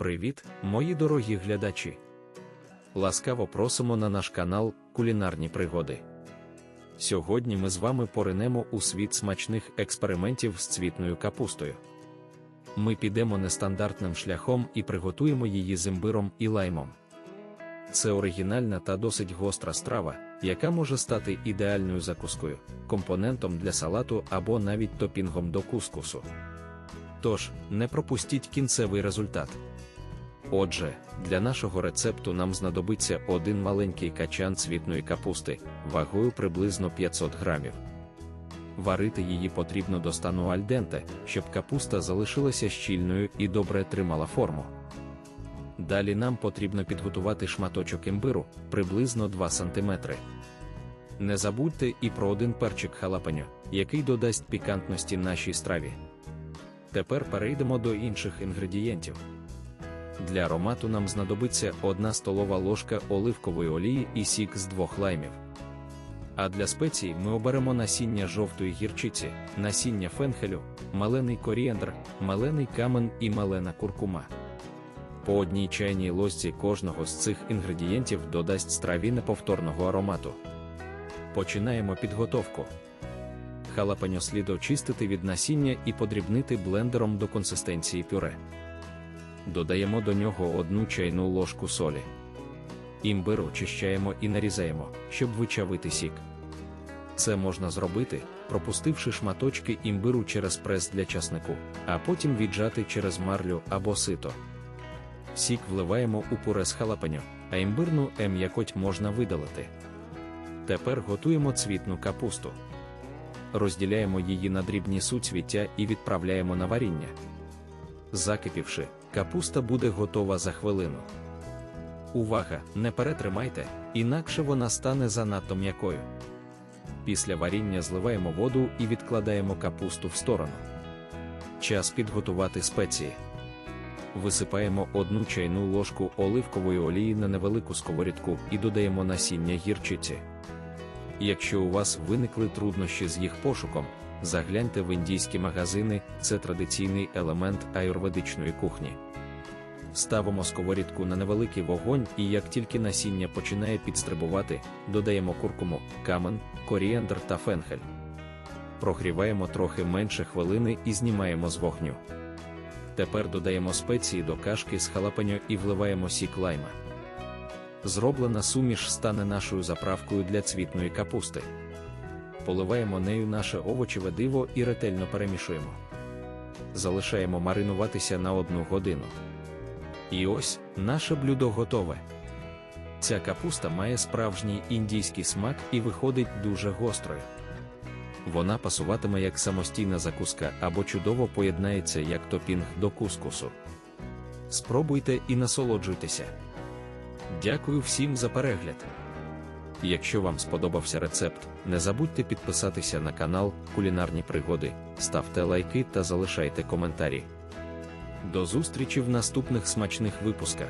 Привіт, мої дорогі глядачі! Ласкаво просимо на наш канал Кулінарні пригоди. Сьогодні ми з вами поринемо у світ смачних експериментів з цвітною капустою. Ми підемо нестандартним шляхом і приготуємо її з імбиром і лаймом. Це оригінальна та досить гостра страва, яка може стати ідеальною закускою, компонентом для салату або навіть топінгом до кускусу. Тож, не пропустіть кінцевий результат. Отже, для нашого рецепту нам знадобиться один маленький качан цвітної капусти, вагою приблизно 500 грамів. Варити її потрібно до стану альденте, щоб капуста залишилася щільною і добре тримала форму. Далі нам потрібно підготувати шматочок імбиру приблизно 2 см. Не забудьте і про один перчик халапеньо, який додасть пікантності нашій страві. Тепер перейдемо до інших інгредієнтів. Для аромату нам знадобиться 1 столова ложка оливкової олії і сік з двох лаймів. А для спецій ми оберемо насіння жовтої гірчиці, насіння фенхелю, малений коріандр, малений камен і малена куркума. По одній чайній ложці кожного з цих інгредієнтів додасть страві неповторного аромату. Починаємо підготовку. Халапеньо слід очистити від насіння і подрібнити блендером до консистенції пюре. Додаємо до нього одну чайну ложку солі. Імбир очищаємо і нарізаємо, щоб вичавити сік. Це можна зробити, пропустивши шматочки імбиру через прес для часнику, а потім віджати через марлю або сито. Сік вливаємо у пюре з халапеньо, а імбирну м'якоть можна видалити. Тепер готуємо цвітну капусту. Розділяємо її на дрібні суцвіття і відправляємо на варіння. Закипівши, капуста буде готова за хвилину. Увага! Не перетримайте, інакше вона стане занадто м'якою. Після варіння зливаємо воду і відкладаємо капусту в сторону. Час підготувати спеції. Висипаємо одну чайну ложку оливкової олії на невелику сковорідку і додаємо насіння гірчиці. Якщо у вас виникли труднощі з їх пошуком, загляньте в індійські магазини, це традиційний елемент аюрведичної кухні. Ставимо сковорідку на невеликий вогонь, і як тільки насіння починає підстрибувати, додаємо куркуму, камен, коріандр та фенхель. Прогріваємо трохи менше хвилини і знімаємо з вогню. Тепер додаємо спеції до кашки з халапеньо і вливаємо сік лайма. Зроблена суміш стане нашою заправкою для цвітної капусти. Поливаємо нею наше овочеве диво і ретельно перемішуємо. Залишаємо маринуватися на одну годину. І ось наше блюдо готове. Ця капуста має справжній індійський смак і виходить дуже гострою. Вона пасуватиме як самостійна закуска або чудово поєднається як топінг до кускусу. Спробуйте і насолоджуйтеся. Дякую всім за перегляд. Якщо вам сподобався рецепт, не забудьте підписатися на канал Кулінарні Пригоди, ставте лайки та залишайте коментарі. До зустрічі в наступних смачних випусках.